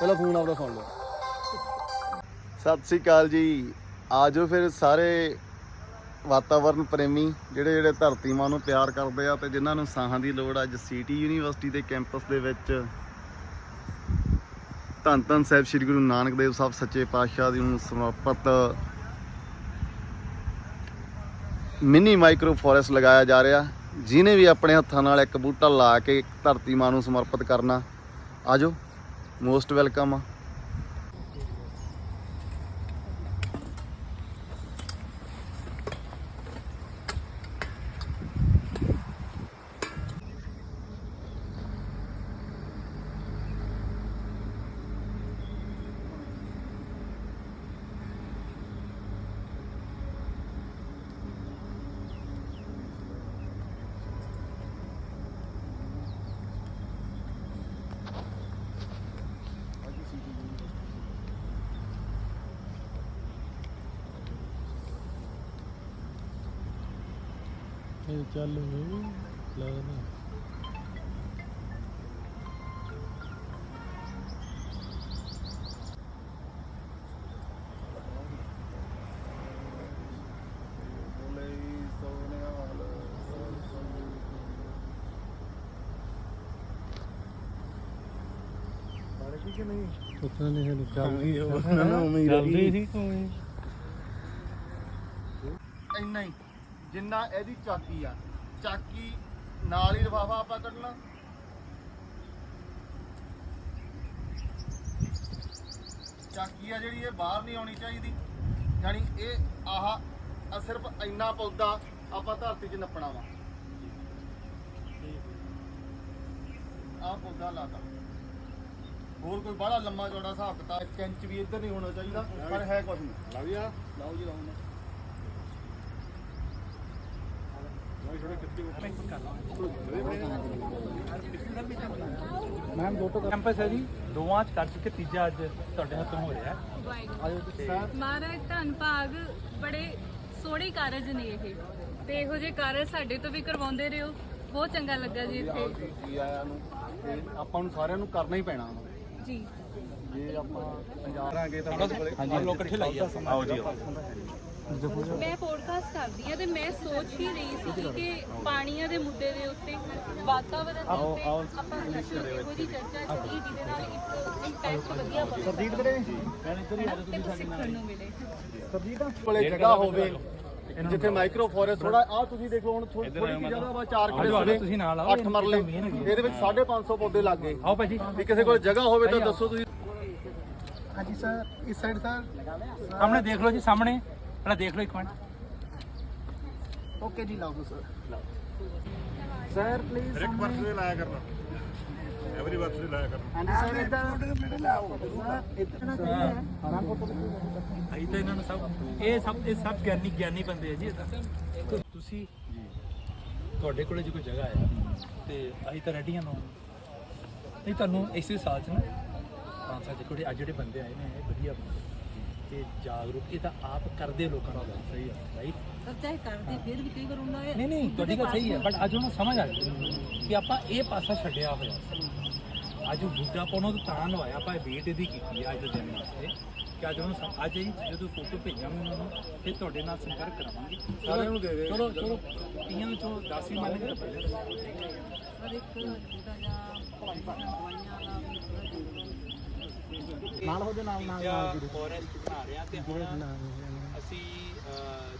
ਪਹਿਲਾਂ ਫੋਨ ਆਪਦਾ ਸੁਣ ਲਓ। ਸਤਿ ਸ੍ਰੀ ਅਕਾਲ ਜੀ। ਆਜੋ ਫਿਰ ਸਾਰੇ ਵਾਤਾਵਰਨ ਪ੍ਰੇਮੀ, ਜਿਹੜੇ ਜਿਹੜੇ ਧਰਤੀ ਮਾਂ ਨੂੰ ਪਿਆਰ ਕਰਦੇ ਆ ਤੇ ਜਿਨ੍ਹਾਂ ਨੂੰ ਸਾਹਾਂ ਦੀ ਲੋੜ ਅੱਜ ਸਿਟੀ ਯੂਨੀਵਰਸਿਟੀ ਦੇ ਕੈਂਪਸ ਦੇ ਵਿੱਚ ਧੰਨ ਧੰਨ ਸਾਹਿਬ ਸ੍ਰੀ ਗੁਰੂ ਨਾਨਕ ਦੇਵ ਸਾਹਿਬ ਸੱਚੇ ਪਾਤਸ਼ਾਹ ਜੀ ਨੂੰ ਸਮਰਪਿਤ ਮਿਨੀ ਮਾਈਕਰੋ ਫੋਰੈਸਟ ਲਗਾਇਆ ਜਾ ਰਿਹਾ। ਜਿਨੇ ਵੀ ਆਪਣੇ ਹੱਥਾਂ ਨਾਲ ਇੱਕ ਬੂਟਾ ਲਾ ਕੇ ਧਰਤੀ ਮਾਂ ਨੂੰ ਸਮਰਪਿਤ ਕਰਨਾ। ਆਜੋ। ਮੋਸਟ ਵੈਲਕਮ ਇਹ ਚੱਲ ਵੀ ਲੱਗਦਾ ਪਤਾ ਨਹੀਂ ਹੈ। ਚੱਲ ਗਈ ਚੱਲਦੀ ਸੀ ਕੋਈ ਇੰਨਾ ਹੀ। ਜਿੰਨਾ ਇਹਦੀ ਚਾਕੀ ਆ। ਚਾਕੀ ਨਾਲ ਹੀ ਲਿਫਾਫਾ ਆਪਾਂ ਕੱਢਣਾ। ਚਾਕੀ ਆ ਜਿਹੜੀ ਇਹ ਬਾਹਰ ਨਹੀਂ ਆਉਣੀ ਚਾਹੀਦੀ। ਯਾਨੀ ਇਹ ਆਹ ਆ ਸਿਰਫ ਇੰਨਾ ਪੌਦਾ ਆਪਾਂ ਧਰਤੀ 'ਚ ਨੱਪਣਾ ਵਾ। ਆਹ ਪੌਦਾ ਲਾਤਾ। ਹੋਰ ਕੋਈ ਬੜਾ ਲੰਮਾ ਚੌੜਾ ਹਿਸਾਬ ਕਿਤਾਬ ਇੱਕ ਇੰਚ ਵੀ ਇੱਧਰ ਨਹੀਂ ਹੋਣਾ ਚਾਹੀਦਾ ਪਰ ਹੈ ਕੁਝ ਨਹੀਂ। ਲਾ ਵੀ ਆ ਲਾਓ ਜੀ ਲਾਓ ਨਾ ਮੈਮ ਦੋ ਤੋਂ ਕੈਂਪਸ ਹੈ ਜੀ। ਦੋਵਾਂ ਚ ਕਰ ਚੁੱਕੇ ਤੀਜਾ ਅੱਜ ਤੁਹਾਡੇ ਹੱਥੋਂ ਹੋ ਰਿਹਾ ਹੈ। ਮਹਾਰਾਜ ਧੰਨ ਭਾਗ। ਬੜੇ ਸੋਹਣੇ ਕਾਰਜ ਨੇ ਇਹ। ਤੇ ਇਹੋ ਜਿਹੇ ਕਾਰਜ ਸਾਡੇ ਤੋਂ ਵੀ ਕਰਵਾਉਂਦੇ ਰਹੋ। ਬਹੁਤ ਚੰਗਾ ਲੱਗਾ ਜੀ ਇੱਥੇ। ਜੀ ਜੀ ਆਇਆਂ ਨੂੰ। ਤੇ ਆਪਾਂ ਨੂੰ ਸਾਰਿਆਂ ਨੂੰ ਕਰਨਾ ਹੀ ਪੈਣਾ ਵਾ। ਜੀ। ਜੇ ਆਪਾਂ ਪੰਜਾਬ ਰਾਂਗੇ ਤਾਂ ਲੋਕ ਇਕੱਠੇ ਲਾਈਏ। ਆਓ ਜੀ ਮੈਂ ਪੋਡਕਾਸਟ ਕਰਦੀ ਆ ਤੇ ਮੈਂ ਸੋਚ ਹੀ ਰਹੀ ਸੀ ਕਿ ਪਾਣੀਆਂ ਦੇ ਮੁੱਦੇ ਦੇ ਉੱਤੇ ਵਾਤਾਵਰਣ ਦੇ ਉੱਤੇ ਆਪਾਂ ਕੁਝ ਇਹੋ ਜਿਹੀ ਚਰਚਾ ਕਰੀ ਜਿਹਦੇ ਨਾਲ ਇੱਕ ਇੰਪੈਕਟ ਵਧੀਆ ਬਣੇ ਸਰਜੀਤ ਵੀਰੇ ਤੇ ਕੁਛ ਸਿੱਖਣ ਨੂੰ ਮਿਲੇ। ਕੋਲੇ ਜਗ੍ਹਾ ਹੋਵੇ ਜਿੱਥੇ ਮਾਈਕਰੋ ਫੋਰੈਸਟ ਥੋੜਾ ਆ ਤੁਸੀਂ ਦੇਖ ਲਓ ਹੁਣ ਥੋੜੀ ਜਗ੍ਹਾ ਵਾ 4 ਆਜੋ, ਆਜੋ, ਤੁਸੀਂ ਨਾਲ ਆਓ, 8 ਮਰਲੇ। ਇਹਦੇ ਵਿੱਚ 550 ਪੌਦੇ ਲੱਗ। ਗਏ ਆਓ ਭਾਜੀ। ਵੀ ਕਿਸੇ ਕੋਲ ਜਗ੍ਹਾ ਹੋਵੇ ਤਾਂ ਦੱਸੋ ਤੁਸੀਂ। ਹਾਂਜੀ ਸਰ ਇਸ ਸਾਈਡ ਸਰ। ਸਾਹਮਣੇ ਦੇਖ ਲਓ ਜੀ ਸਾਹਮਣੇ। ਪਹਿਲਾਂ ਦੇਖ ਲਓ ਇੱਕ ਮਿੰਟ। ਓਕੇ ਜੀ ਲਾਓ ਸਰ। ਸਰ ਪਲੀਜ਼ ਹਰ ਇੱਕ ਦੇ ਲਾਇਆ ਕਰਨਾ। ਐਵਰੀ ਦੇ ਲਾਇਆ ਕਰਨਾ। ਹਾਂਜੀ ਸਰ ਇੱਧਰ ਮੇਰੇ ਲਾਓ ਆਈ ਤਾਂ ਇਹਨਾਂ ਨੂੰ ਸਭ ਇਹ ਸਭ ਇਹ ਸਭ ਗਿਆਨੀ ਗਿਆਨੀ ਬੰਦੇ ਆ ਜੀ ਤੁਸੀਂ ਤੁਹਾਡੇ ਕੋਲੇ ਜੇ ਕੋਈ ਜਗ੍ਹਾ ਹੈ ਤੇ ਅਸੀਂ ਤਾਂ ਰੈਡੀਆਂ ਨੂੰ ਨਹੀਂ ਤੁਹਾਨੂੰ ਇਸੇ ਸਾਲ ਚ ਨਾ ਪੰਜ ਸਾਲ ਦੇ ਕੋਲੇ ਅੱਜ ਜਿਹੜੇ ਬੰਦੇ ਆਏ ਨੇ ਇਹ ਵਧੀਆ ਬੰਦੇ ਤੇ ਜਾਗਰੂਕ ਇਹ ਤਾਂ ਆਪ ਕਰਦੇ ਲੋਕਾਂ ਨੂੰ। ਸਹੀ ਹੈ ਰਾਈਟ ਸਰ ਚਾਹੇ ਕਰਦੇ ਫਿਰ ਵੀ ਕਈ ਵਾਰ ਹੁੰਦਾ ਹੈ। ਨਹੀਂ ਨਹੀਂ ਤੁਹਾਡੀ ਗੱਲ ਸਹੀ ਹੈ ਬਟ ਅੱਜ ਉਹਨੂੰ ਸਮਝ ਆ ਗਈ ਕਿ ਆਪਾਂ ਇਹ ਪਾਸਾ ਛੱਡਿਆ ਹੋਇਆ ਅੱਜ ਬੁੱਢਾ ਪੋਨੋ ਤੋਂ ਤਾਂ ਲਵਾਇਆ ਆਪਾਂ ਵੇਟ ਇਹਦੀ ਕੀਤੀ ਹੈ ਅੱਜ ਦੇ ਦਿਨ ਵਾਸਤੇ ਕਿ ਅੱਜ ਉਹਨੂੰ ਸਮ- ਅੱਜ ਹੀ ਜਦੋਂ ਫੋਟੋ ਭੇਜਾਂਗੇ ਉਹਨਾਂ ਫਿਰ ਤੁਹਾਡੇ ਨਾਲ ਸੰਪਰਕ ਕਰਾਵਾਂਗੇ। ਸਾਰਿਆਂ ਨੂੰ ਦੇ ਦੇ। ਚਲੋ ਚਲੋ ਕਈਆਂ ਚੋਂ 10 ਹੀ ਮੰਨ ਕੇ ਪਹਿਲੇ। ਸਰ ਇੱਕ ਛੋਟਾ ਜਿਹਾ ਦਵਾਈਆਂ ਦਾ ਵੀ ਨਾਲ ਉਹਦੇ ਨਾਲ ਨਾਲ ਜਾਂ ਫੋਰੈਸਟ ਬਣਾ ਰਹੇ ਹਾਂ ਤੇ ਹੁਣ ਅਸੀਂ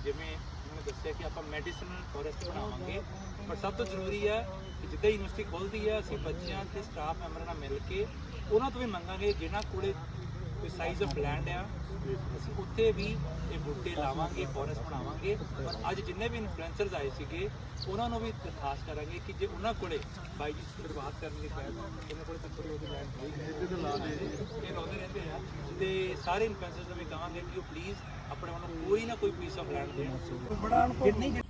ਜਿਵੇਂ ਉਹਨੇ ਦੱਸਿਆ ਕਿ ਆਪਾਂ ਮੈਡੀਸਨਲ ਫੋਰੈਸਟ ਬਣਾਵਾਂਗੇ ਪਰ ਸਭ ਤੋਂ ਜ਼ਰੂਰੀ ਹੈ ਕਿ ਜਿੱਦਾਂ ਯੂਨੀਵਰਸਿਟੀ ਖੁੱਲਦੀ ਹੈ ਅਸੀਂ ਬੱਚਿਆਂ ਤੇ ਸਟਾਫ ਮੈਂਬਰਾਂ ਨਾਲ ਮਿਲ ਕੇ ਉਹਨਾਂ ਤੋਂ ਵੀ ਮੰਗਾਂਗੇ ਜਿਨ੍ਹਾਂ ਕੋਲੇ ਕੋਈ ਸਾਈਜ਼ ਆਫ ਲੈਂਡ ਆ ਅਸੀਂ ਉੱਥੇ ਵੀ ਇਹ ਬੂਟੇ ਲਾਵਾਂਗੇ ਫੋਰੈਸਟ ਬਣਾਵਾਂਗੇ ਪਰ ਅੱਜ ਜਿੰਨੇ ਵੀ ਇਨਫਲੂਐਂਸਰਸ ਆਏ ਸੀਗੇ ਉਹਨਾਂ ਨੂੰ ਵੀ ਦਰਖਾਸਤ ਕਰਾਂਗੇ ਕਿ ਜੇ ਉਹਨਾਂ ਕੋਲੇ ਬਾਈ ਜੀ ਸ਼ੁਰੂਆਤ ਕਰਨਗੇ ਸ਼ਾਇਦ ਉਹਨਾਂ ਕੋਲੇ ਤਾਂ ਥੋੜੀ ਉਹਦੀ ਲੈਂਡ ਹੋਈ ਹੈ ਲਾ ਦੇ। ਇਹ ਲਾਉਂਦੇ ਰਹਿੰਦੇ ਆ। ਤੇ ਸਾਰੇ ਇਨਫਲੂਐਂਸਰਸ ਨੂੰ ਵੀ ਕਹਾਂਗੇ ਕਿ ਉਹ ਪਲੀਜ਼ ਆਪਣੇ ਵੱਲੋਂ ਕੋਈ ਨਾ ਕੋਈ ਪੀਸ ਆਫ ਲੈਂਡ ਦੇਣ।